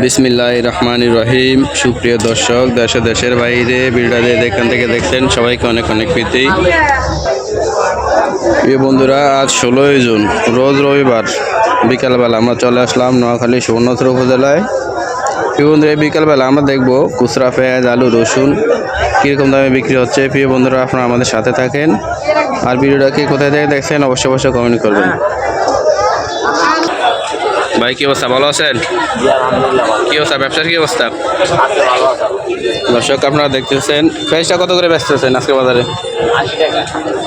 বিসমিল্লাহ রহমান রহিম সুপ্রিয় দর্শক, দেশে দেশের বাইরে বিড়াদের এখান থেকে দেখছেন সবাইকে অনেক অনেক প্রীতি। প্রিয় বন্ধুরা, আজ ষোলোই জুন, রোজ রবিবার, বিকালবেলা আমরা চলে আসলাম নোয়াখালী সুবর্ণচর উপজেলায়। প্রিয় বন্ধুরা বিকালবেলা আমরা দেখব খুচরা, পেঁয়াজ, আলু, রসুন কীরকম দামে বিক্রি হচ্ছে। প্রিয় বন্ধুরা, আপনারা আমাদের সাথে থাকেন। আর ভিডিওটা কি কোথায় থেকে দেখছেন, অবশ্যই অবশ্যই কমেন্ট করবেন। ভাই কি অবস্থা? ভালো আছেন? কি অবস্থা? ব্যবসার কি অবস্থা? দর্শক আপনারা দেখতেছেন ফ্রেশটা কত করে বেচতেছেন আজকে বাজারে?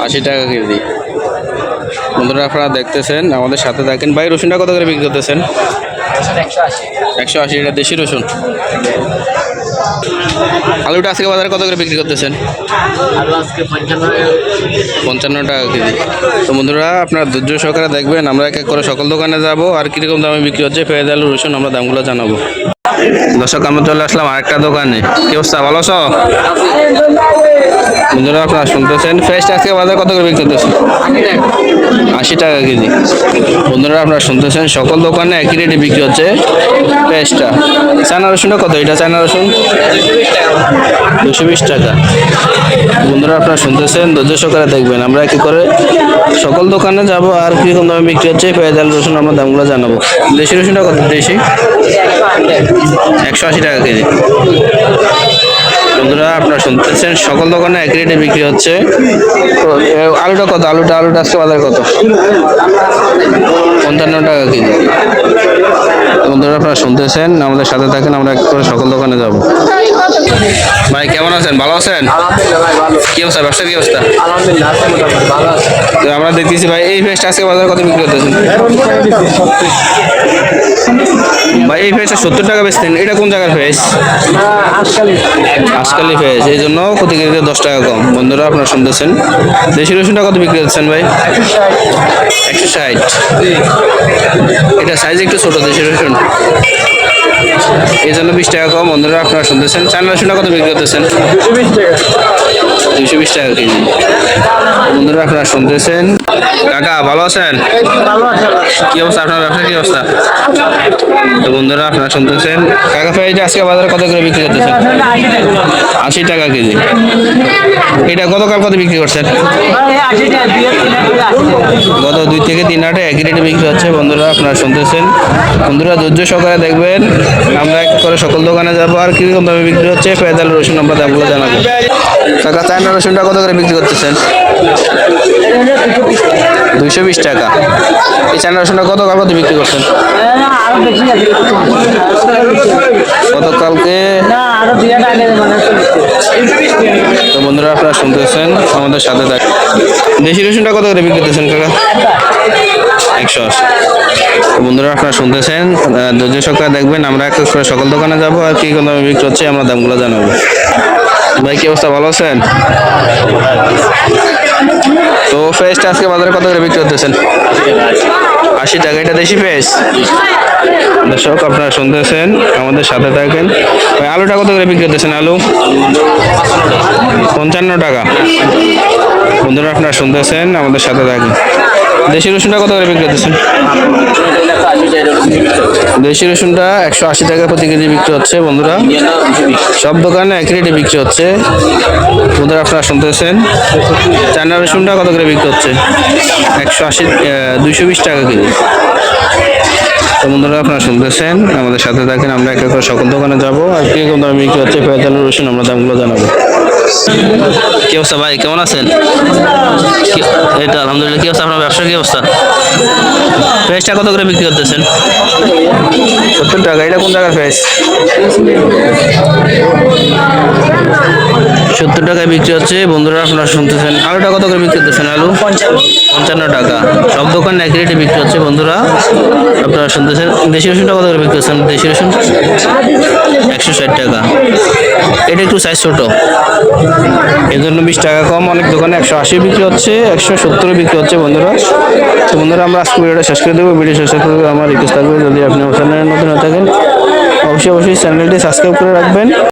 আশি টাকা। কেজি। বন্ধুরা আপনারা দেখতেছেন আমাদের সাথে থাকেন। ভাই রসুনটা কত করে বিক্রি করতেছেন? একশো আশি। এটা দেশি রসুন। আলুটা আজকে বাজারে কত করে বিক্রি করতেছেন? পঞ্চান্ন টাকা কেজি। তো বন্ধুরা আপনারা ধৈর্য সহকারে দেখবেন আমরা এক এক করে সকল দোকানে যাব আর কীরকম দামে বিক্রি হচ্ছে পেঁয়াজ আলু রসুন আমরা দামগুলো জানাব। দর্শক, আমরা চলে আসলাম আরেকটা দোকানে। কি অবস্থা, ভালো আছো? বন্ধুরা, আপনারা শুনতেছেন? ফ্রেশ আজকে বাজার কত করে বিক্রি করতেছেন? আশি টাকা কেজি। বন্ধুরা, আপনারা শুনতেছেন? সকল দোকানে একই রেটে বিক্রি হচ্ছে পেঁয়াজটা চায়না রসুনটা কত? এটা চায়না রসুন? দুশো বিশ টাকা। বন্ধুরা, আপনারা শুনতেছেন? ধৈর্য সহকারে দেখবেন। আমরা কি করে সকল দোকানে যাব আর কীরকম দামে বিক্রি হচ্ছে। পেঁয়াজ রসুন আমরা দামগুলো জানাব। দেশি রসুনটা কত? দেশি? একশো আশি টাকা কেজি। বন্ধুরা আপনারা শুনতেছেন সকল দোকানে এক রেটে বিক্রি হচ্ছে। তো, আলুটা কত? আলুটা আলুটা আজকে বাজার কত? পঞ্চান্ন টাকা কেজি। বন্ধুরা আপনারা শুনতেছেন আমাদের সাথে থাকেন আমরা এক করে সকল দোকানে যাব। ভাই কেমন আছেন? ভালো আছেন? কি অবস্থা? ব্যবসার কি অবস্থা? তো আমরা দেখতেছি ভাই এই ফেসটা আজকে বাজারে কত বিক্রি করতেছেন ভাই, এই ফেসটা সত্তর টাকা বেচতেন। এটা কোন জায়গার ফেস আজকালি ফেস এই জন্য প্রতি কেজিতে দশ টাকা কম। বন্ধুরা, আপনারা শুনতেছেন। দেশি রসুনটা কত বিক্রি করছেন ভাই? একশো ষাট। এটা সাইজ একটু ছোট, দেশি রসুন। এই জন্য বিশ টাকা কম। বন্ধুরা, আপনারা শুনতেছেন। চায়না রসুনটা কত বিক্রি করতেছেন? দুইশো বিশ টাকা কেজি। বন্ধুরা, আপনারা শুনতেছেন? কাকা, ভালো আছেন? কি অবস্থা আপনার? ব্যবসা কি অবস্থা? তো বন্ধুরা, আপনারা শুনতেছেন? কাকা ফ্রাইজ আজকে বাজারে কত করে বিক্রি করতেছেন? আশি টাকা কেজি। এটা গতকাল কত বিক্রি করছেন? গত দুই থেকে তিন হাটে একই রেটে বিক্রি হচ্ছে। বন্ধুরা আপনারা শুনতেছেন। বন্ধুরা ধৈর্য সহকারে দেখবেন। আমরা এক করে সকল দোকানে যাব। আর কীরকম দামে বিক্রি হচ্ছে পেঁয়াজ রসুন আমরা দামগুলো জানাব। কাকা চায়না রসুনটা কত করে বিক্রি করতেছেন? দুইশো বিশ টাকা। এই চায়না রসুনটা কত কত বিক্রি করছেন? গতকালকে তো বন্ধুরা, আপনারা শুনতেছেন আমাদের সাথে থাক দেশি রসুনটা কত করে বিক্রি করতেছেন কাকা? একশো আশি। তো বন্ধুরা, আপনারা শুনতেছেন ধৈর্য সহকারে দেখবেন, আমরা এক করে সকল দোকানে যাব, আর কি কোনো বিক্রি হচ্ছে আমরা দামগুলো জানাব। ভাই, কি অবস্থা? ভালো আছেন? তো ফেসটা আজকে বাজারে কত করে বিক্রি করতেছেন? আশি টাকা, এটা দেশি ফেস দর্শক, আপনারা শুনতেছেন, আমাদের সাথে থাকেন। আলুটা কত করে বিক্রি করতেছেন আলু? পঞ্চান্ন টাকা। বন্ধুরা, আপনারা শুনতেছেন, আমাদের সাথে থাকেন। দেশি রসুনটা কত করে বিক্রি করতেছেন? দেশি রসুনটা একশো আশি টাকা প্রতি কেজি বিক্রি হচ্ছে, বন্ধুরা। সব দোকানে এক রেটে বিক্রি হচ্ছে। বন্ধুরা, আপনারা শুনতেছেন? চায়না রসুনটা কত করে বিক্রি হচ্ছে? একশো আশি দুইশো বিশ টাকা কেজি। তো বন্ধুরা, আপনারা শুনতেছেন? আমাদের সাথে থাকেন, আমরা এক সকল দোকানে যাব। আর কি কোন দামে বিক্রি হচ্ছে পেঁয়াজ রসুন, আমরা দামগুলো জানাব। কি অবস্থা ভাই? কেমন আছেন? কি- এই তো আলহামদুলিল্লাহ। কি অবস্থা? আপনার ব্যবসার কি অবস্থা? পেঁয়াজটা কত করে বিক্রি করতেছেন? সত্তর টাকা। এটা কোন জায়গার পেঁয়াজ সত্তর টাকায় বিক্রি হচ্ছে। বন্ধুরা আপনারা শুনতেছেন আলুটা কত করে বিক্রি করতেছেন আলু? পঞ্চান্ন। টাকা। সব দোকান এক রেটে বিক্রি হচ্ছে বন্ধুরা। আপনারা শুনতেছেন। দেশি রসুনটা কত করে বিক্রি করছেন? দেশি রসুন? একশো ষাট টাকা। এটা একটু সাইজ ছোটো। এর জন্য বিশ টাকা কম। অনেক দোকানে একশো আশি বিক্রি হচ্ছে, একশো সত্তর বিক্রি হচ্ছে বন্ধুরা। তো বন্ধুরা, আমরা আজকে ভিডিওটা শেষ করে দেবো। ভিডিও শেষ করে আমার রিকোয়েস্ট থাকবে, যদি আপনি ওখানে নতুন হয়ে থাকেন, অবশ্যই অবশ্যই চ্যানেলটি সাবস্ক্রাইব করে রাখবেন।